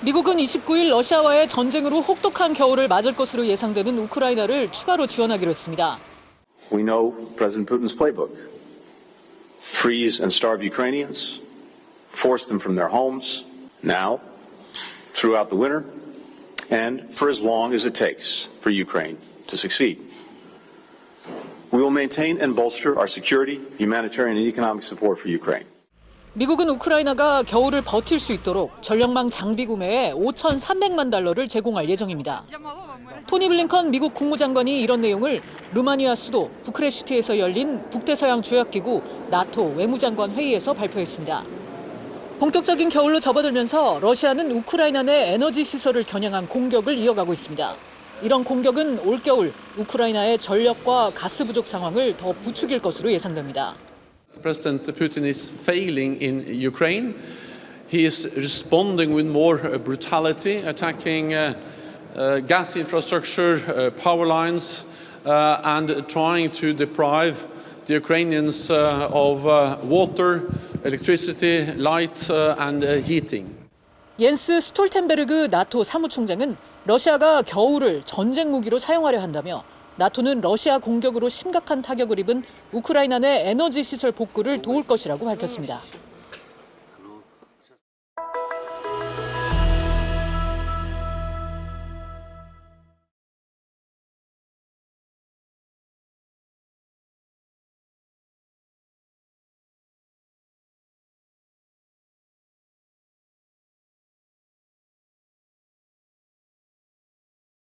미국은 29일 러시아와의 전쟁으로 혹독한 겨울을 맞을 것으로 예상되는 우크라이나를 추가로 지원하기로 했습니다. We know President Putin's playbook freeze and starve Ukrainians, force them from their homes, now, throughout the winter, and for as long as it takes for Ukraine to succeed. We will maintain and bolster our security, humanitarian, and economic support for Ukraine. 미국은 우크라이나가 겨울을 버틸 수 있도록 전력망 장비 구매에 5,300만 달러를 제공할 예정입니다. 토니 블링컨 미국 국무장관이 이런 내용을 루마니아 수도 부크레슈티에서 열린 북대서양 조약기구 나토 외무장관 회의에서 발표했습니다. 본격적인 겨울로 접어들면서 러시아는 우크라이나 내 에너지 시설을 겨냥한 공격을 이어가고 있습니다. 이런 공격은 올겨울 우크라이나의 전력과 가스 부족 상황을 더 부추길 것으로 예상됩니다. President Putin is failing in Ukraine. He is responding with more uh, brutality, attacking uh, uh, gas infrastructure, uh, power lines, uh, and trying to deprive the Ukrainians uh, of uh, water, electricity, light, uh, and uh, heating. 옌스 스톨텐베르그 나토 사무총장은 러시아가 겨울을 전쟁 무기로 사용하려 한다며 나토는 러시아 공격으로 심각한 타격을 입은 우크라이나 내 에너지 시설 복구를 도울 것이라고 밝혔습니다.